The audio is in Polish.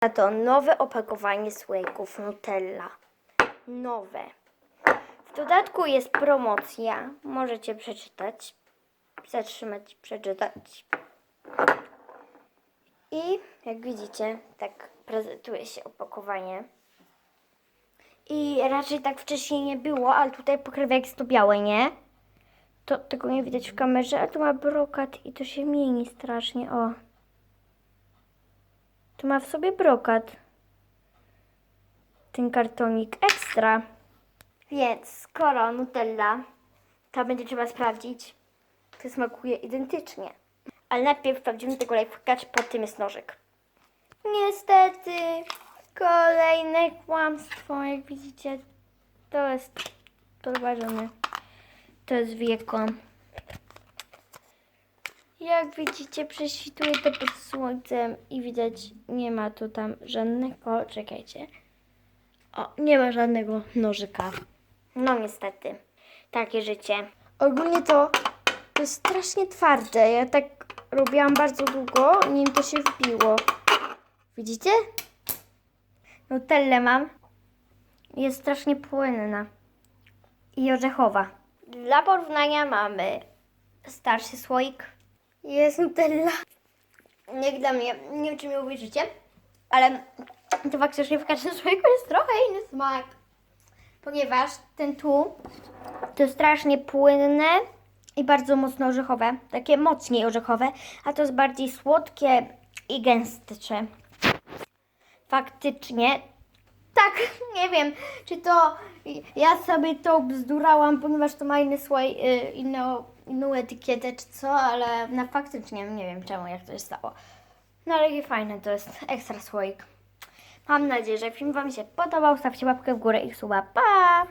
A to nowe opakowanie słoików Nutella. Nowe. W dodatku jest promocja. Możecie przeczytać. Zatrzymać przeczytać. I jak widzicie, tak prezentuje się opakowanie. I raczej tak wcześniej nie było, ale tutaj pokrywek jest to białe, nie? To tego nie widać w kamerze, ale to ma brokat i to się mieni strasznie, o. To ma w sobie brokat. Ten kartonik ekstra. Więc skoro Nutella, to będzie trzeba sprawdzić, to smakuje identycznie. Ale najpierw sprawdzimy tego lifehacka, czy pod tym jest nożyk. Niestety, kolejne kłamstwo, jak widzicie, to jest podważone. To jest wieko. Jak widzicie, prześwituje to pod słońcem i widać, nie ma tu tam żadnego, czekajcie. O, nie ma żadnego nożyka. No niestety, takie życie. Ogólnie to, to jest strasznie twarde. Ja tak robiłam bardzo długo, nim to się wbiło. Widzicie? Nutellę mam. Jest strasznie płynna. I orzechowa. Dla porównania mamy starszy słoik. Jest Nutella. Jak dla mnie, nie wiem czy mi uwierzycie, ale to faktycznie w każdym słoiku jest trochę inny smak. Ponieważ ten tu to strasznie płynne i bardzo mocno orzechowe. Takie mocniej orzechowe, a to jest bardziej słodkie i gęstsze. Faktycznie tak, nie wiem, czy to ja sobie to bzdurałam, ponieważ to ma inny słoj, y, inną, inną etykietę czy co, ale no faktycznie nie wiem czemu, jak to się stało. No ale i fajne, to jest ekstra słoik. Mam nadzieję, że film Wam się podobał. Stawcie łapkę w górę i suba. Pa!